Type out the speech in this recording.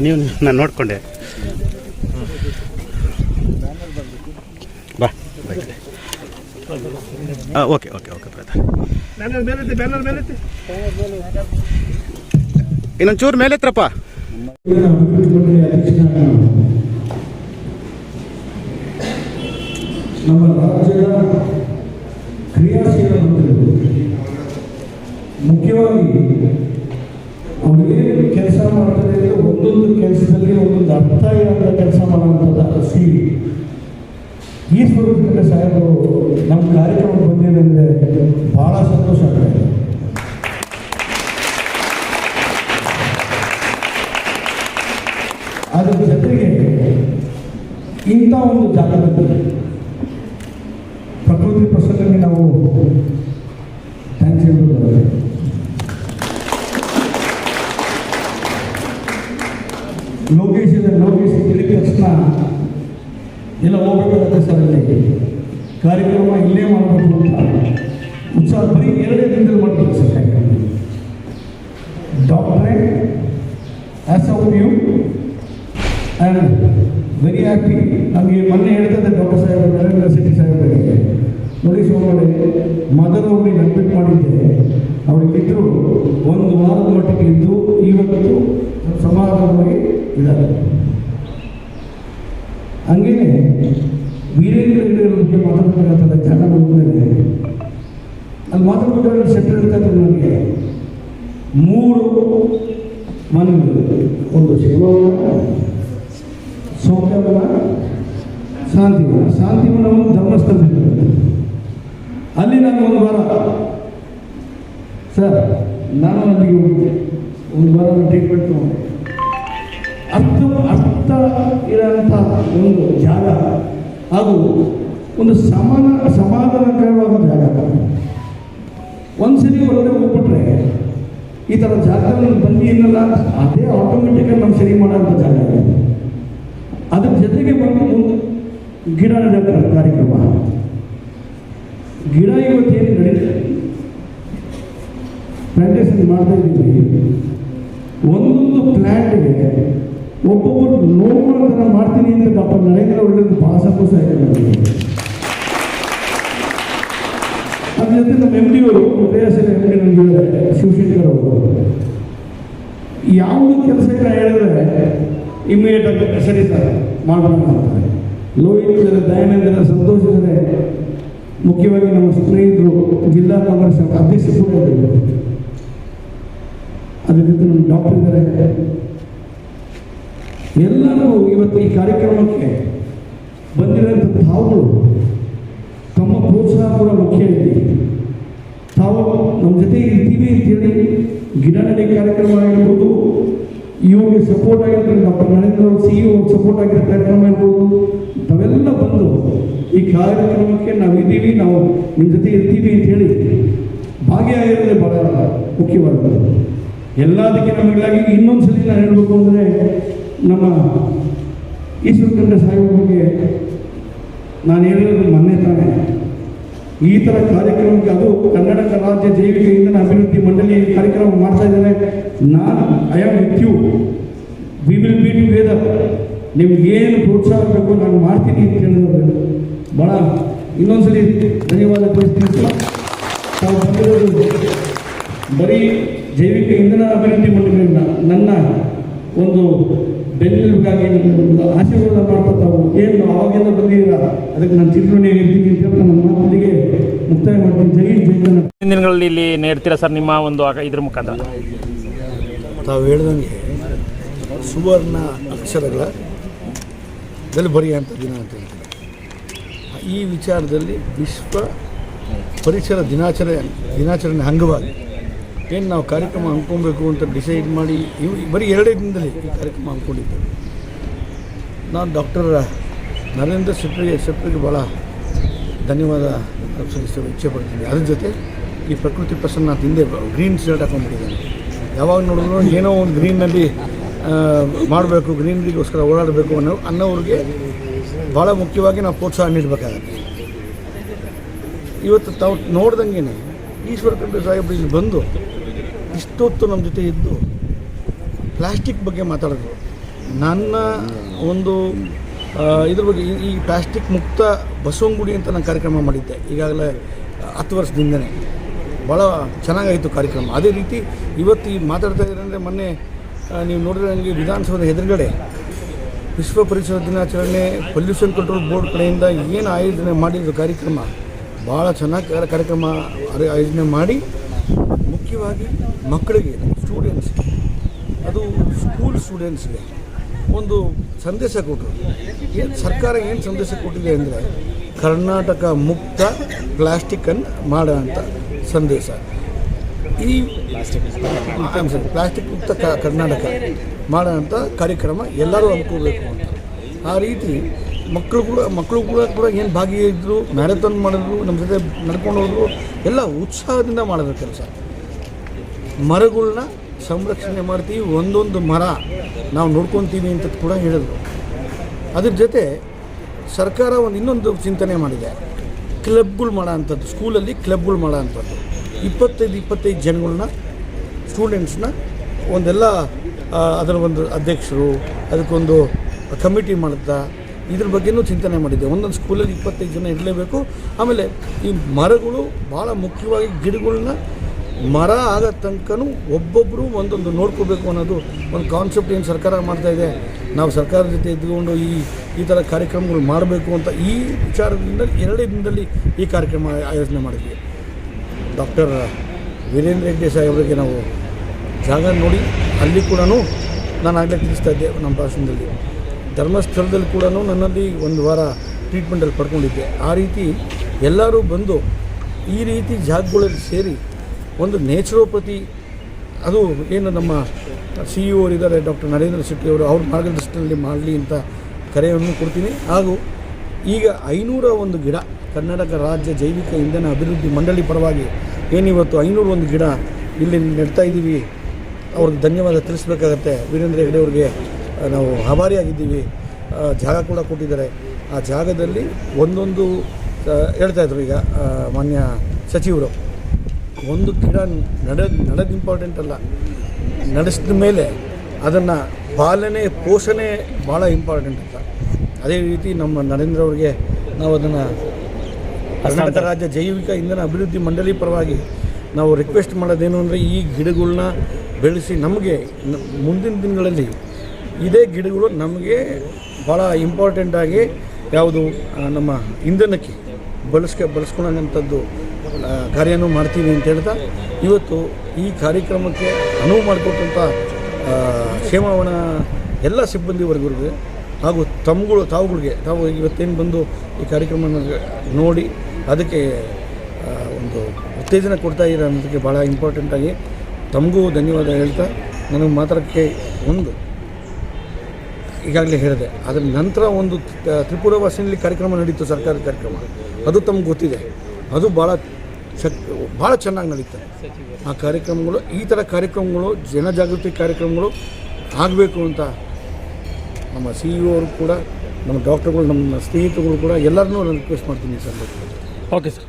ನೀವು ನಾನು ನೋಡಿಕೊಂಡೆ ಬಾ ಓಕೆ ಓಕೆ ಓಕೆ ಬ್ರದರ್ ಇನ್ನೊಂಚೂರು ಮೇಲೆ ಹತ್ರಪ್ಪ ನಮ್ಮ ರಾಜ್ಯದ ಮುಖ್ಯವಾಗಿ ಅವರಿಗೆ ಕೆಲಸ ಮಾಡ್ತಾರೆ ಅಂದರೆ ಒಂದೊಂದು ಕೆಲಸದಲ್ಲಿ ಒಂದೊಂದು ಅರ್ಥ ಇರೋಂಥ ಕೆಲಸ ಮಾಡುವಂಥದ್ದು ಸಿ ಈ ಸ್ವರೂಪಕ್ಕೆ ಸಾಹೇಬರು ನಮ್ಮ ಕಾರ್ಯಕ್ರಮ ಬಂದಿದೆ ಭಾಳ ಸಂತೋಷ ಆಗ್ತದೆ ಅದರ ಜೊತೆಗೆ ಇಂಥ ಒಂದು ಜಾಗದಲ್ಲಿ ಪ್ರಕೃತಿ ಪ್ರಸಂಗಕ್ಕೆ ನಾವು ಲೋಕೇಶ್ ಇದೆ ಲೋಕೇಶ್ ತಿಳಿದ ತಕ್ಷಣ ಎಲ್ಲ ಹೋಗ್ಬೇಕಾಗತ್ತೆ ಸರ್ ಅಲ್ಲಿ. ಕಾರ್ಯಕ್ರಮ ಇಲ್ಲೇ ಮಾಡಬೇಕು ಅಂತ. ಉತ್ಸಾಹ ಬರೀ ಎರಡೇ ದಿನದಲ್ಲಿ ಮಾಡಬೇಕು ಸರ್ ಕಾರ್ಯಕ್ರಮ. ಡಾಕ್ಟ್ರೇ as of you and very happy ನಮಗೆ ಮೊನ್ನೆ ಹೇಳ್ತದೆ ಡಾಕ್ಟರ್ ಸಾಹೇಬ್ ನರೇಂದ್ರ ಸಿಟಿ ಸಾಹೇಬರಿಗೆ. ನೋಡಿ ಸೋಮಡೆ ಮದರ್ ಒಮ್ಮೆ ಅಡ್ಮಿಟ್ ಮಾಡಿದ್ದೆ. ಅವರಿಗಿದ್ರು ಒಂದು ವಾರದ ಮಟ್ಟಿಗೆ ಇದ್ದು ಇವತ್ತು ಸಮಾಧಾನವಾಗಿ ಇದ್ದಾರೆ. ಹಂಗೇನೆ ವೀರೇಂದ್ರ ಹೆಗ್ಗಡೆ ಬಗ್ಗೆ ಮಾತಾಡ್ತಕ್ಕಂಥ ಜಾಗ ಅಲ್ಲಿ ಮಾತಾಡ್ಬೇಕಾದ್ರೆ ಸೆಟ್ಲ್ ನಮಗೆ. ನನಗೆ ಮೂರು ಮನೆಗಳು ಒಂದು ಶಿವವನ ಸೌಖ್ಯವನ, ಶಾಂತಿವನ. ಶಾಂತಿವನವನ್ನು ಧರ್ಮಸ್ಥಳದಲ್ಲಿ ಅಲ್ಲಿ ನಾನು ಒಂದು ವಾರ. ಸರ್, ನಾನು ಅಲ್ಲಿಗೆ ಹೋಗಿದ್ದೆ ಒಂದು ವಾರ ಟ್ರೀಟ್ಮೆಂಟ್ ತಗೊಂಡೆ ಅರ್ಥ ಅರ್ಥ ಇರೋಂಥ ಒಂದು ಜಾಗ ಹಾಗೂ ಒಂದು ಸಮಾನ, ಸಮಾಧಾನಕರವಾದ ಜಾಗ. ಒಂದ್ಸರಿ ಒಳಗಡೆ ಹೋಗ್ಬಿಟ್ರೆ ಈ ಥರ ಜಾಗದಲ್ಲಿ ಬಂದು ಏನಲ್ಲ, ಅದೇ ಆಟೋಮೆಟಿಕಾಗಿ ನಮ್ಮ ಸರಿ ಮಾಡೋಂಥ ಜಾಗ ಅದ್ರ ಜೊತೆಗೆ ಬಂದು ಒಂದು ಗಿಡ ನಡೆದ ಕಾರ್ಯಕ್ರಮ. ಗಿಡ ಇವತ್ತೇನು ನಡೀತದೆ ಪ್ಲಾಂಟೇಶನ್ ಮಾಡ್ತಾ ಇದ್ದೀವಿ. ನೋಡ್ಕೊಳ್ಳೋ ಥರ ಮಾಡ್ತೀನಿ ಅಂತ ಪಾಪ ನರೇಂದ್ರ ಒಳ್ಳೆದು ಭಾಳ ಸಂತೋಷ ನನಗೆ ಅದ್ರ ಜೊತೆ ನಮ್ಮ ಎಂ ಡಿ ಅವರು ಉದಯಸರ ಎಂ ಡಿ ನಮಗೆ ಶಿವಶಂಕರ್ ಅವರು. ಯಾವುದು ಕೆಲಸ ಹೇಳಿದ್ರೆ ಇಮಿಡಿಯೇಟ್ ಆಗಿ ಸರಿ ಸರ್ ಮಾಡೋಣ ಅಂತಾರೆ. ಲೋಹಿತ್ ಇದ್ದಾರೆ ಸಂತೋಷ್ ಇದ್ದಾರೆ ಮುಖ್ಯವಾಗಿ ನಮ್ಮ ಸ್ನೇಹಿತರು ಜಿಲ್ಲಾ ಕಾಂಗ್ರೆಸ್ ಅಧ್ಯಕ್ಷ ಕೂಡ ಇದ್ದಾರೆ. ಅದ್ರ ನಮ್ಮ ಡಾಕ್ಟರ್ ಇದ್ದಾರೆ. ಎಲ್ಲರೂ ಇವತ್ತು ಈ ಕಾರ್ಯಕ್ರಮಕ್ಕೆ ಬಂದಿರೋಂಥ ತಾವು. ತಮ್ಮ ಪ್ರೋತ್ಸಾಹ ಕೂಡ ಮುಖ್ಯ ಇದೆ ತಾವು ನಮ್ಮ ಜೊತೆ ಇರ್ತೀವಿ ಅಂತೇಳಿ ಗಿಡ ನಡೆ ಕಾರ್ಯಕ್ರಮ ಆಗಿರ್ಬೋದು, ಇವ್ರಿಗೆ ಸಪೋರ್ಟ್ ಆಗಿರ್ತಾರೆ, ಡಾಕ್ಟರ್ ನರೇಂದ್ರ ಅವರು ಸಿ ಇ ಸಪೋರ್ಟ್ ಆಗಿರೋ ಕಾರ್ಯಕ್ರಮ ಇರ್ಬೋದು ತಾವೆಲ್ಲ ಬಂದು ಈ ಕಾರ್ಯಕ್ರಮಕ್ಕೆ ನಾವು ಇದ್ದೀವಿ, ನಾವು ನಿಮ್ಮ ಜೊತೆ ಇರ್ತೀವಿ ಅಂತೇಳಿ ಭಾಗಿಯಾಗಿರೋದೇ ಬಹಳ ಮುಖ್ಯವಾದದ್ದು. ಎಲ್ಲದಕ್ಕೆ ನಮಗಾಗಿ ಇನ್ನೊಂದು ಸಲ ನಾನು ಹೇಳಬೇಕು ಅಂದರೆ ನಮ್ಮ ಈಶ್ವರಕಂಡ ಸಾಹೇಬರಿಗೆ ನಾನು ಹೇಳಿರೋದು ಮೊನ್ನೆ ತಾನೆ. ಈ ಥರ ಕಾರ್ಯಕ್ರಮಕ್ಕೆ ಅದು ಕನ್ನಡ ರಾಜ್ಯ ಜೈವಿಕ ಇಂಧನ ಅಭಿವೃದ್ಧಿ ಮಂಡಳಿ ಕಾರ್ಯಕ್ರಮ ಮಾಡ್ತಾ ಇದ್ದಾರೆ. ನಾನು I am with you we will be together ನಿಮ್ಗೇನು ಪ್ರೋತ್ಸಾಹ ಬೇಕು ನಾನು ಮಾಡ್ತೀನಿ ಅಂತ ಹೇಳಿದ್ರೆ ಭಾಳ ಇನ್ನೊಂದ್ಸಲಿ ಧನ್ಯವಾದ ಬಂದಿರೋದು ಬರೀ ಜೈವಿಕ ಇಂಧನ ಅಭಿವೃದ್ಧಿ ಮಂಡಳಿಯಿಂದ ನನ್ನ ಒಂದು ಬೆನ್ನೆಲುಬಾಗಿ ಒಂದು ಆಶೀರ್ವಾದ ಮಾಡ್ತಾ ಏನು ಅವಾಗಿಂದ ಬಂದಿರ ಅದಕ್ಕೆ ನಾನು ಚಿತ್ರಣ ಇರ್ತೀನಿ ಅಂತ ನಮ್ಮ ನನ್ನ ಮಾತಿಗೆ ಮುಕ್ತಾಯ ಮಾಡ್ತೀನಿ. ಜೈ ಜೈ ದಿನಗಳಲ್ಲಿ ಇಲ್ಲಿ ನೀಡ್ತೀರಾ ಸರ್ ನಿಮ್ಮ ಒಂದು ಆಗ- ಇದ್ರ ಮುಖಾಂತರ? ತಾವು ಹೇಳ್ದಂಗೆ ಸುವರ್ಣ ಅಕ್ಷರಗಳ ಇದರಲ್ಲಿ ಬರೆಯುವಂಥ ದಿನ ಅಂತ ಹೇಳ್ತಾರೆ. ಈ ವಿಚಾರದಲ್ಲಿ ವಿಶ್ವ ಪರಿಸರ ದಿನಾಚರಣೆ ದಿನಾಚರಣೆ ಅಂಗವಾಗಿ ಏನು ನಾವು ಕಾರ್ಯಕ್ರಮ ಹಮ್ಮಿಕೊಬೇಕು ಅಂತ ಡಿಸೈಡ್ ಮಾಡಿ ಇವು ಬರೀ ಎರಡೇ ದಿನದಲ್ಲಿ ಈ ಕಾರ್ಯಕ್ರಮ ಹಮ್ಮಿಕೊಂಡಿದ್ದೇವೆ ನಾನು ಡಾಕ್ಟರ್ ನರೇಂದ್ರ ಶೆಟ್ಟರಿಗೆ ಶೆಟ್ಟರಿಗೆ ಭಾಳ ಧನ್ಯವಾದ ಸಲ್ಲಿಸಲು ಇಚ್ಛೆ ಪಡ್ತೀನಿ. ಅದ್ರ ಜೊತೆ ಈ ಪ್ರಕೃತಿ ಪ್ರಸನ್ನ ಹಿಂದೆ ಗ್ರೀನ್ ಶರ್ಟ್ ಹಾಕೊಂಡ್ಬಿಟ್ಟಿದ್ದಾನೆ. ಯಾವಾಗ ನೋಡಿದ್ರು ಏನೋ ಒಂದು ಗ್ರೀನಲ್ಲಿ ಮಾಡಬೇಕು ಗ್ರೀನರಿಗೋಸ್ಕರ ಓಡಾಡಬೇಕು ಅನ್ನೋ, ಅನ್ನೋರಿಗೆ ಭಾಳ ಮುಖ್ಯವಾಗಿ ನಾವು ಪ್ರೋತ್ಸಾಹ ನೀಡಬೇಕಾಗತ್ತೆ. ಇವತ್ತು ತಾವು ನೋಡ್ದಂಗೆ ಈಶ್ವರ ಖಂಡ್ರೆ ಸಾಹೇಬರು ಇಲ್ಲಿ ಬಂದು ಇಷ್ಟೊತ್ತು ನಮ್ಮ ಜೊತೆ ಇದ್ದು ಪ್ಲಾಸ್ಟಿಕ್ ಬಗ್ಗೆ ಮಾತಾಡಿದ್ರು. ನನ್ನ ಒಂದು ಇದ್ರ ಬಗ್ಗೆ ಈ- ಪ್ಲಾಸ್ಟಿಕ್ ಮುಕ್ತ ಬಸವಂಗುಡಿ ಅಂತ ನಾನು ಕಾರ್ಯಕ್ರಮ ಮಾಡಿದ್ದೆ. ಈಗಾಗಲೇ ಹತ್ತು ವರ್ಷದಿಂದನೇ ಭಾಳ ಚೆನ್ನಾಗಾಯಿತು ಕಾರ್ಯಕ್ರಮ. ಅದೇ ರೀತಿ ಇವತ್ತು ಈ ಮಾತಾಡ್ತಾ ಇದ್ದಾರೆ ಅಂದರೆ ಮೊನ್ನೆ ನೀವು ನೋಡಿದ್ರೆ ನನಗೆ ವಿಧಾನಸೌಧದ ಎದುರುಗಡೆ ವಿಶ್ವ ಪರಿಸರ ದಿನಾಚರಣೆ ಪೊಲ್ಯೂಷನ್ ಕಂಟ್ರೋಲ್ ಬೋರ್ಡ್ ಕಡೆಯಿಂದ ಏನು ಆಯೋಜನೆ ಮಾಡಿದ್ರು ಕಾರ್ಯಕ್ರಮ? ಭಾಳ ಚೆನ್ನಾಗಿ ಕಾರ್ಯ- ಕಾರ್ಯಕ್ರಮ ಆಯೋಜನೆ ಮಾಡಿ ಮುಖ್ಯವಾಗಿ ಮಕ್ಕಳಿಗೆ ಸ್ಟೂಡೆಂಟ್ಸ್ ಅದು ಸ್ಕೂಲ್ ಸ್ಟೂಡೆಂಟ್ಸ್ಗೆ ಒಂದು ಸಂದೇಶ ಕೊಟ್ಟರು. ಏನು ಸರ್ಕಾರ ಏನು ಸಂದೇಶ ಕೊಟ್ಟಿದೆ ಅಂದರೆ ಕರ್ನಾಟಕ ಮುಕ್ತ ಪ್ಲಾಸ್ಟಿಕ್ಕನ್ನು ಮಾಡೋ ಅಂಥ ಸಂದೇಶ. ಈ ಪ್ಲಾಸ್ಟಿಕ್ ಪ್ಲಾಸ್ಟಿಕ್ ಮುಕ್ತ ಕರ್ನಾಟಕ ಮಾಡೋ ಅಂಥ ಕಾರ್ಯಕ್ರಮ ಎಲ್ಲರೂ ಅನ್ಕೋಬೇಕು ಅಂತ. ಆ ರೀತಿ ಮಕ್ಕಳು ಕೂಡ ಮಕ್ಕಳು ಕೂಡ ಕೂಡ ಏನು ಭಾಗಿಯಾಗಿದ್ದರು ಮ್ಯಾರಥಾನ್ ಮಾಡಿದ್ರು ನಮ್ಮ ಜೊತೆ ನಡ್ಕೊಂಡು ಹೋದ್ರು, ಎಲ್ಲ ಉತ್ಸಾಹದಿಂದ ಮಾಡಬೇಕು ಕೆಲಸ. ಮರಗಳನ್ನ ಸಂರಕ್ಷಣೆ ಮಾಡ್ತೀವಿ, ಒಂದೊಂದು ಮರ ನಾವು ನೋಡ್ಕೊತೀವಿ ಅಂತ ಕೂಡ ಹೇಳಿದ್ರು. ಅದ್ರ ಜೊತೆ ಸರ್ಕಾರ ಒಂದು ಇನ್ನೊಂದು ಚಿಂತನೆ ಮಾಡಿದೆ. ಕ್ಲಬ್ಗಳು ಮಾಡೋ ಅಂಥದ್ದು ಸ್ಕೂಲಲ್ಲಿ ಕ್ಲಬ್ಗಳು ಮಾಡೋ ಅಂಥದ್ದು ಇಪ್ಪತ್ತೈದು ಇಪ್ಪತ್ತೈದು ಜನಗಳನ್ನ ಸ್ಟೂಡೆಂಟ್ಸ್ನ ಒಂದೆಲ್ಲ ಅದರ ಒಂದು ಅಧ್ಯಕ್ಷರು, ಅದಕ್ಕೊಂದು ಕಮಿಟಿ ಮಾಡುತ್ತಾ ಇದ್ರ ಬಗ್ಗೆನೂ ಚಿಂತನೆ ಮಾಡಿದ್ದೆ. ಒಂದೊಂದು ಸ್ಕೂಲಲ್ಲಿ ಇಪ್ಪತ್ತೈದು ಜನ ಇರಲೇಬೇಕು. ಆಮೇಲೆ ಈ ಮರಗಳು ಭಾಳ ಮುಖ್ಯವಾಗಿ ಗಿಡಗಳನ್ನ ಮರ ಆಗೋ ತನಕನೂ ಒಬ್ಬೊಬ್ಬರು ಒಂದೊಂದು ನೋಡ್ಕೋಬೇಕು ಅನ್ನೋದು ಒಂದು ಕಾನ್ಸೆಪ್ಟ್ ಏನು ಸರ್ಕಾರ ಮಾಡ್ತಾ ಇದೆ. ನಾವು ಸರ್ಕಾರದ ಜೊತೆ ಇದ್ದುಕೊಂಡು ಈ ಈ ಥರ ಕಾರ್ಯಕ್ರಮಗಳು ಮಾಡಬೇಕು ಅಂತ ಈ ವಿಚಾರದಿಂದ ಎರಡೇ ದಿನದಲ್ಲಿ ಈ ಕಾರ್ಯಕ್ರಮ ಆಯೋಜನೆ ಮಾಡಿದ್ವಿ. ಡಾಕ್ಟರ್ ವೀರೇಂದ್ರ ರೆಡ್ಡಿ ಸಾಹೇಬರಿಗೆ ನಾವು ಜಾಗ ನೋಡಿ, ಅಲ್ಲಿ ಕೂಡ ನಾನು ಆಗಲೇ ತಿಳಿಸ್ತಾ ಇದ್ದೆ ನಮ್ಮ ಭಾಷಣದಲ್ಲಿ. ಧರ್ಮಸ್ಥಳದಲ್ಲಿ ಕೂಡ ನನ್ನಲ್ಲಿ ಒಂದು ವಾರ ಟ್ರೀಟ್ಮೆಂಟಲ್ಲಿ ಪಡ್ಕೊಂಡಿದ್ದೆ. ಆ ರೀತಿ ಎಲ್ಲರೂ ಬಂದು ಈ ರೀತಿ ಜಾಗಗಳಲ್ಲಿ ಸೇರಿ ಒಂದು ನೇಚುರೋಪತಿ ಅದು ಏನು ನಮ್ಮ ಸಿ ಇ ಇದ್ದಾರೆ, ಡಾಕ್ಟರ್ ನರೇಂದ್ರ ಶೆಟ್ಟಿ ಅವರು, ಅವ್ರ ಮಾರ್ಗದರ್ಶನದಲ್ಲಿ ಮಾಡಲಿ ಅಂತ ಕರೆಯನ್ನು ಕೊಡ್ತೀನಿ. ಹಾಗೂ ಈಗ ಐನೂರ ಒಂದು ಗಿಡ, ಕರ್ನಾಟಕ ರಾಜ್ಯ ಜೈವಿಕ ಇಂಧನ ಅಭಿವೃದ್ಧಿ ಮಂಡಳಿ ಪರವಾಗಿ ಏನಿವತ್ತು ಐನೂರು ಒಂದು ಗಿಡ ಇಲ್ಲಿ ನೆಡ್ತಾ ಇದ್ದೀವಿ. ಅವ್ರಿಗೆ ಧನ್ಯವಾದ ತಿಳಿಸ್ಬೇಕಾಗತ್ತೆ. ವೀರೇಂದ್ರ ಹೆಗಡೆ ಅವ್ರಿಗೆ ನಾವು ಆಭಾರಿಯಾಗಿದ್ದೀವಿ. ಜಾಗ ಕೂಡ ಕೊಟ್ಟಿದ್ದಾರೆ. ಆ ಜಾಗದಲ್ಲಿ ಒಂದೊಂದು ಹೇಳ್ತಾ ಇದ್ರು ಈಗ ಮಾನ್ಯ ಸಚಿವರು. ಒಂದು ಗಿಡ ನಡೆದು ನಡೆದು ಇಂಪಾರ್ಟೆಂಟ್ ಅಲ್ಲ. ನಡೆಸಿದ ಮೇಲೆ ಅದನ್ನು ಪಾಲನೆ ಪೋಷಣೆ ಭಾಳ ಇಂಪಾರ್ಟೆಂಟ್ ಅಂತ. ಅದೇ ರೀತಿ ನಮ್ಮ ನರೇಂದ್ರ ಅವರಿಗೆ ನಾವು ಅದನ್ನು ಕರ್ನಾಟಕ ರಾಜ್ಯ ಜೈವಿಕ ಇಂಧನ ಅಭಿವೃದ್ಧಿ ಮಂಡಳಿ ಪರವಾಗಿ ನಾವು ರಿಕ್ವೆಸ್ಟ್ ಮಾಡೋದೇನು ಅಂದರೆ ಈ ಗಿಡಗಳನ್ನ ಬೆಳೆಸಿ ನಮಗೆ ಮುಂದಿನ ದಿನಗಳಲ್ಲಿ ಇದೇ ಗಿಡಗಳು ನಮಗೆ ಭಾಳ ಇಂಪಾರ್ಟೆಂಟಾಗಿ ಯಾವುದು ನಮ್ಮ ಇಂಧನಕ್ಕೆ ಬಳಸ್ಕ, ಬಳಸ್ಕೊಳ್ಳೋಂಥದ್ದು ಕಾರ್ಯನೂ ಮಾಡ್ತೀವಿ ಅಂತ ಹೇಳ್ತಾ, ಇವತ್ತು ಈ ಕಾರ್ಯಕ್ರಮಕ್ಕೆ ಅನುವು ಮಾಡಿಕೊಟ್ಟಂಥ ಕ್ಷೇಮವನ ಎಲ್ಲ ಸಿಬ್ಬಂದಿ ಹಾಗೂ ತಮ್ಮಗಳು ತಾವುಗಳಿಗೆ, ತಾವು ಇವತ್ತೇನು ಬಂದು ಈ ಕಾರ್ಯಕ್ರಮನ ನೋಡಿ ಅದಕ್ಕೆ ಒಂದು ಉತ್ತೇಜನ ಕೊಡ್ತಾ ಇರೋ ಅನ್ನೋದಕ್ಕೆ ಭಾಳ ಇಂಪಾರ್ಟೆಂಟಾಗಿ ತಮಗೂ ಧನ್ಯವಾದ ಹೇಳ್ತಾ, ನನಗೆ ಮಾತ್ರಕ್ಕೆ ಒಂದು ಈಗಾಗಲೇ ಹೇಳಿದೆ. ಅದರ ನಂತರ ಒಂದು ತ್ರಿಪುರವಾಸಿನಲ್ಲಿ ತ್ರಿಪುರ ವಾಸಿನಲ್ಲಿ ಕಾರ್ಯಕ್ರಮ ನಡೀತು, ಸರ್ಕಾರಿ ಕಾರ್ಯಕ್ರಮ. ಅದು ತಮ್ಗೆ ಗೊತ್ತಿದೆ. ಅದು ಭಾಳ ಚಕ್ ಭಾಳ ಚೆನ್ನಾಗಿ ನಡೀತದೆ ಆ ಕಾರ್ಯಕ್ರಮಗಳು, ಈ ಥರ ಕಾರ್ಯಕ್ರಮಗಳು ಜನಜಾಗೃತಿ ಕಾರ್ಯಕ್ರಮಗಳು ಆಗಬೇಕು ಅಂತ ನಮ್ಮ ಸಿ ಇ ಅವರು ಕೂಡ, ನಮ್ಮ ಡಾಕ್ಟರ್ಗಳು, ನಮ್ಮ ಸ್ನೇಹಿತರುಗಳು ಕೂಡ ಎಲ್ಲರನ್ನೂ ನಾನು ರಿಕ್ವೆಸ್ಟ್ ಮಾಡ್ತೀನಿ ಸರ್. Okay sir